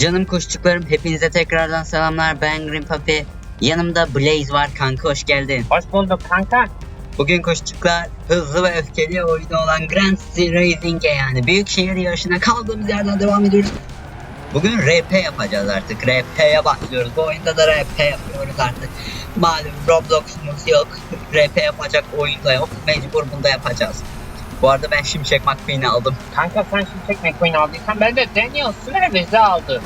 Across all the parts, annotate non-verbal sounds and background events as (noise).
Canım kuşçuklarım hepinize tekrardan selamlar. Ben Green Papi. Yanımda Blaze var kanka hoş geldin. Hoş bulduk kanka. Bugün kuşçuklar hızlı ve öfkeli oyunu olan Grand City Racing'e yani büyük şehir yarışına kaldığımız yerden devam ediyoruz. Bugün RP yapacağız artık. RP'ye başlıyoruz. Bu oyunda da RP yapıyoruz artık. Malum Roblox'umuz yok. RP yapacak oyunda yok. Mecbur bunda yapacağız. Bu arada ben Şimşek McQueen'i aldım. Kanka sen Şimşek McQueen aldıysan ben de Daniel Swervez'i aldım.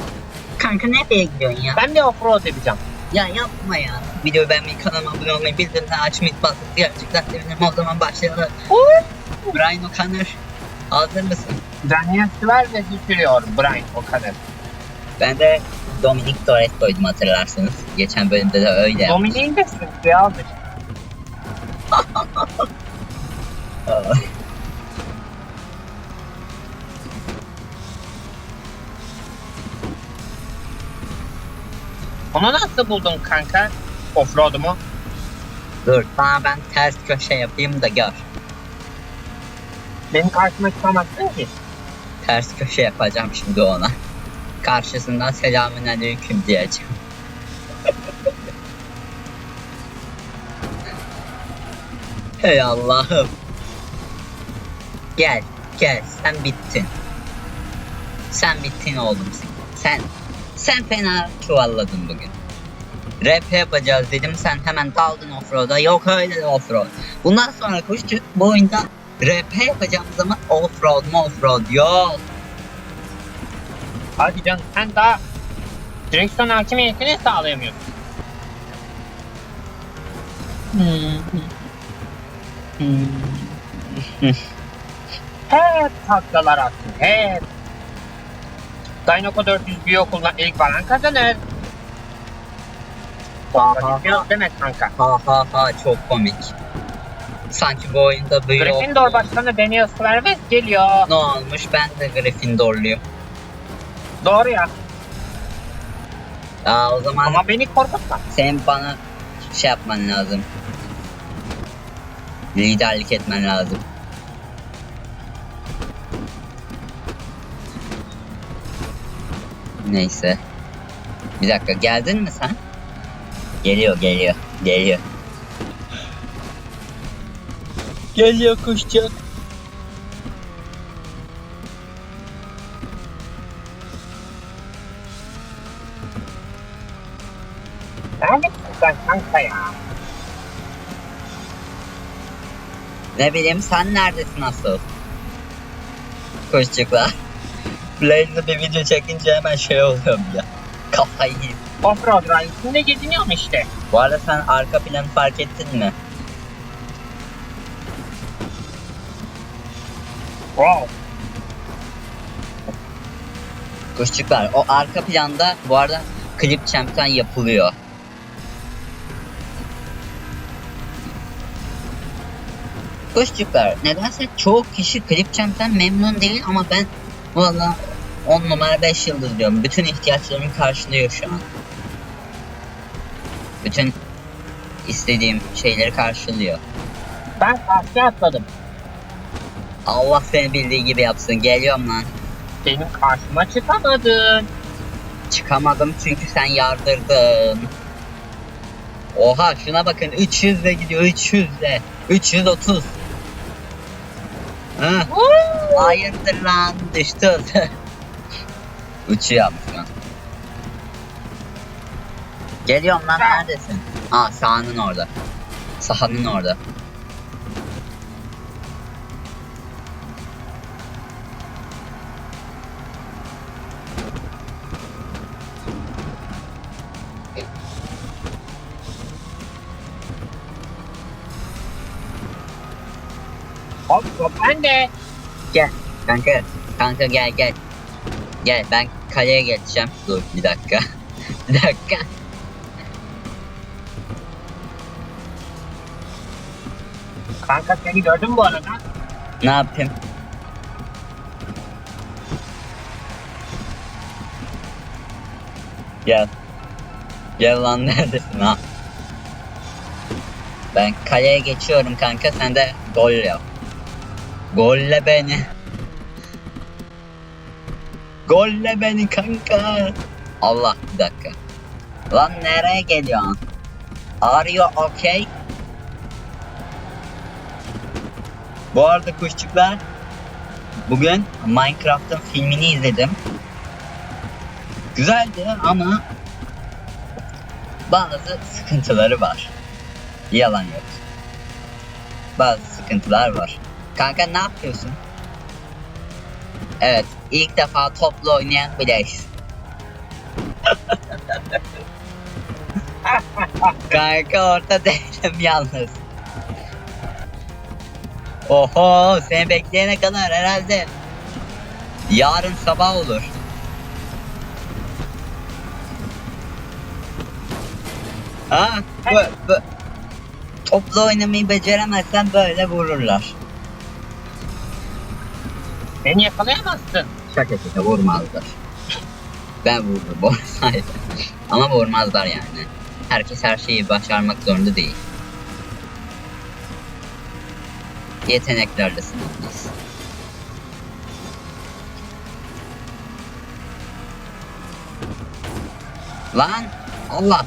Kanka nereye gidiyorsun ya? Ben de offroad yapacağım. Ya yapma ya. Videoyu beğenmeyi, kanalıma abone olmayı, bildirimleri açmayı unutmayın. Gerçekten sevinirim. O zaman başlayalım. Brian O'Connor. Hazır mısın? Daniel Swervez sürüyor Brian o kadar. Ben de Dominic Torres koydum hatırlarsınız. Geçen bölümde de öyle. yaptım. Dominik'in de almış. Onu nasıl buldun kanka? Offroad'umu. Dur sana ben ters köşe yapayım da gör. Benim karşıma çıkamazsın ki. Ters köşe yapacağım şimdi ona. Karşısından selamün aleyküm diyeceğim. (laughs) Hey Allah'ım. Gel, gel. Sen bittin. Sen bittin oğlum sen. Sen, fena çuvalladın bugün. Rap yapacağız dedim sen hemen daldın offroad'a. Yok öyle offroad. Bundan sonra kuşçuk bu oyunda rap yapacağımız zaman offroad mu offroad yok. Hadi canım sen daha direksiyon hakimiyetini sağlayamıyorsun. Hep taklalar attın hep. Dynoko 400 Biyokul'dan ilk falan kazanır. Ha ha değil mi kanka? ha ha ha çok komik. Sanki bu oyunda büyü Gryffindor başkanı Daniel Swerves geliyor. Ne olmuş ben de Gryffindorluyum. Doğru ya. Aa, o zaman Ama beni korkutma. senin bana şey yapman lazım. Liderlik etmen lazım. Neyse. Bir dakika geldin mi sen? Geliyor geliyor geliyor. Geliyor kuşçuk. Neredesin kanka ya? Ne bileyim sen neredesin asıl? Kuşçuklar. Blaze'de bir video çekince hemen şey oluyorum ya. Kafayı yiyeyim. Offroad rallisinde geziniyorum işte. Bu arada sen arka planı fark ettin mi? Wow. Kuşçuklar o arka planda bu arada klip champion yapılıyor. Kuşçuklar nedense çoğu kişi klip champion memnun değil ama ben valla 10 numara 5 yıldız diyorum. Bütün ihtiyaçlarımı karşılıyor şu an. Bütün istediğim şeyleri karşılıyor. Ben karşıya atladım. Allah seni bildiği gibi yapsın. Geliyorum lan. Benim karşıma çıkamadın. Çıkamadım çünkü sen yardırdın. Oha şuna bakın 300 ile gidiyor 300 ile. 330. Hı, hayırdır lan düştü. (laughs) Uçuyor şu an. Geliyorum lan neredesin? Aa sahanın orada. Sahanın orada. Hop ben de. Gel kanka. Kanka gel gel. Gel ben kaleye geçeceğim. Dur bir dakika. (laughs) bir dakika. Kanka seni gördüm bu arada. Ne yapayım? Gel. Gel lan (laughs) neredesin ha? Ben kaleye geçiyorum kanka sen de gol yap. Golle beni. Golle beni kanka. Allah bir dakika. Lan nereye geliyorsun? Are you okay? Bu arada kuşçuklar bugün Minecraft'ın filmini izledim. Güzeldi ama bazı sıkıntıları var. Yalan yok. Bazı sıkıntılar var. Kanka ne yapıyorsun? Evet, ilk defa toplu oynayan Blaze. Kanka orada değilim yalnız. Oho, seni bekleyene kadar herhalde yarın sabah olur. Ha, bu, bu. Toplu oynamayı beceremezsen böyle vururlar. Beni yakalayamazsın. Şaka şaka vurmazlar. Ben vururum olsaydı. Ama vurmazlar yani. Herkes her şeyi başarmak zorunda değil. Yeteneklerle sınırlıyız. Lan Allah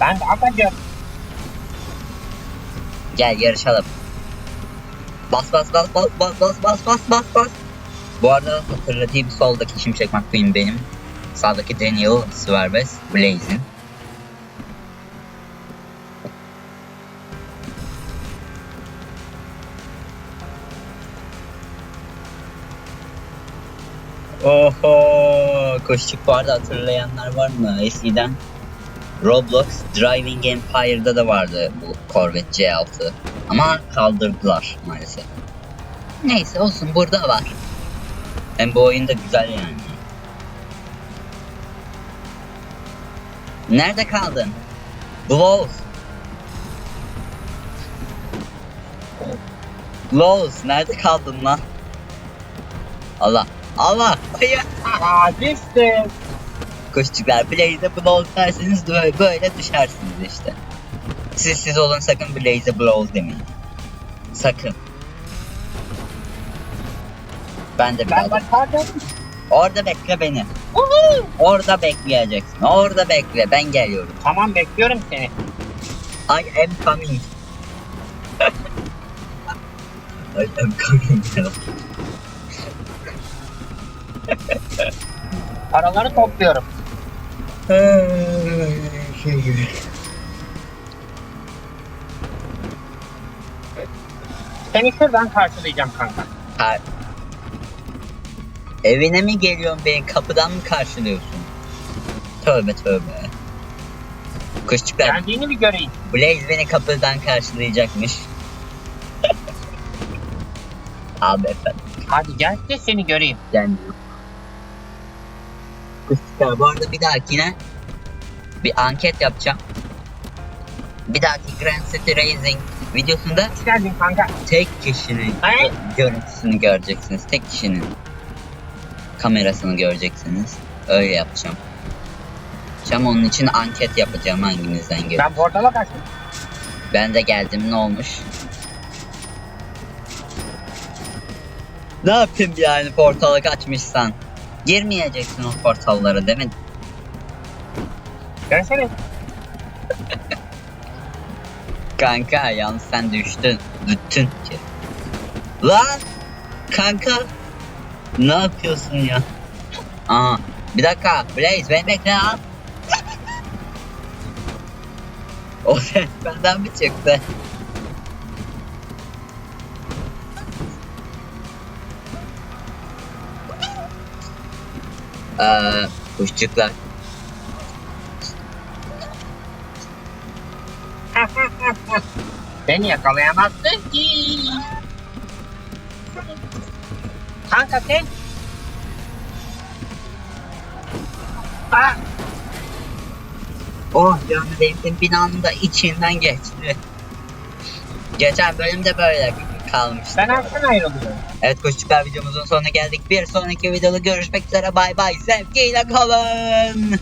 Ben daha kaçıyorum. gel yarışalım. Bas bas bas bas bas bas bas bas bas bas. Bu arada hatırlatayım soldaki Şimşek McQueen benim. Sağdaki Daniel Swerves Blaze'in. Oho! Koşçuk vardı hatırlayanlar var mı? Eskiden Roblox Driving Empire'da da vardı bu Corvette C6. Ama kaldırdılar maalesef. Neyse olsun burada var. Hem bu oyun da güzel yani. Nerede kaldın? Blows. Blows nerede kaldın lan? Allah. Allah. Hayır. Düştüm. Kuşçuklar Blaze'e blows derseniz böyle, böyle düşersiniz işte. Siz siz olun sakın Blaze'e blows demeyin. Sakın. Ben de Ben başardım. Orada bekle beni. Uhu. Orada bekleyeceksin. Orada bekle. Ben geliyorum. Tamam bekliyorum seni. I am coming. I am coming. Paraları topluyorum. şey gibi. Seni şuradan karşılayacağım kanka. Ha. Evine mi geliyorsun beni kapıdan mı karşılıyorsun? Tövbe tövbe. Kuşçuklar Geldiğini bir göreyim. Blaze beni kapıdan karşılayacakmış. (laughs) Abi efendim Hadi gel de seni göreyim. gelmiyor. Kuşçuklar bu arada bir dahakine bir anket yapacağım. Bir dahaki Grand City Racing videosunda Hoş geldin kanka. tek kişinin Hey. görüntüsünü göreceksiniz. Tek kişinin kamerasını göreceksiniz. Öyle yapacağım. Yapacağım onun için anket yapacağım hanginizden gör. Ben portala kaçtım. Ben de geldim ne olmuş? Ne yapayım yani portala kaçmışsan? Girmeyeceksin o portallara değil mi? Kanka yalnız sen düştün. Düştün ki. Lan! Kanka! Ne yapıyorsun ya? Aa, bir dakika. Blaze beni bekle lan. o ses benden mi çıktı? Eee, kuşçuklar. Beni yakalayamazsın ki. Kanka sen. Aa, Oh canım devletin binanın da içinden geçti. Geçen bölümde böyle kalmıştı. ben alttan ayrılıyorum. Evet kuşçuklar videomuzun sonuna geldik. Bir sonraki videoda görüşmek üzere bay bay. Sevgiyle kalın.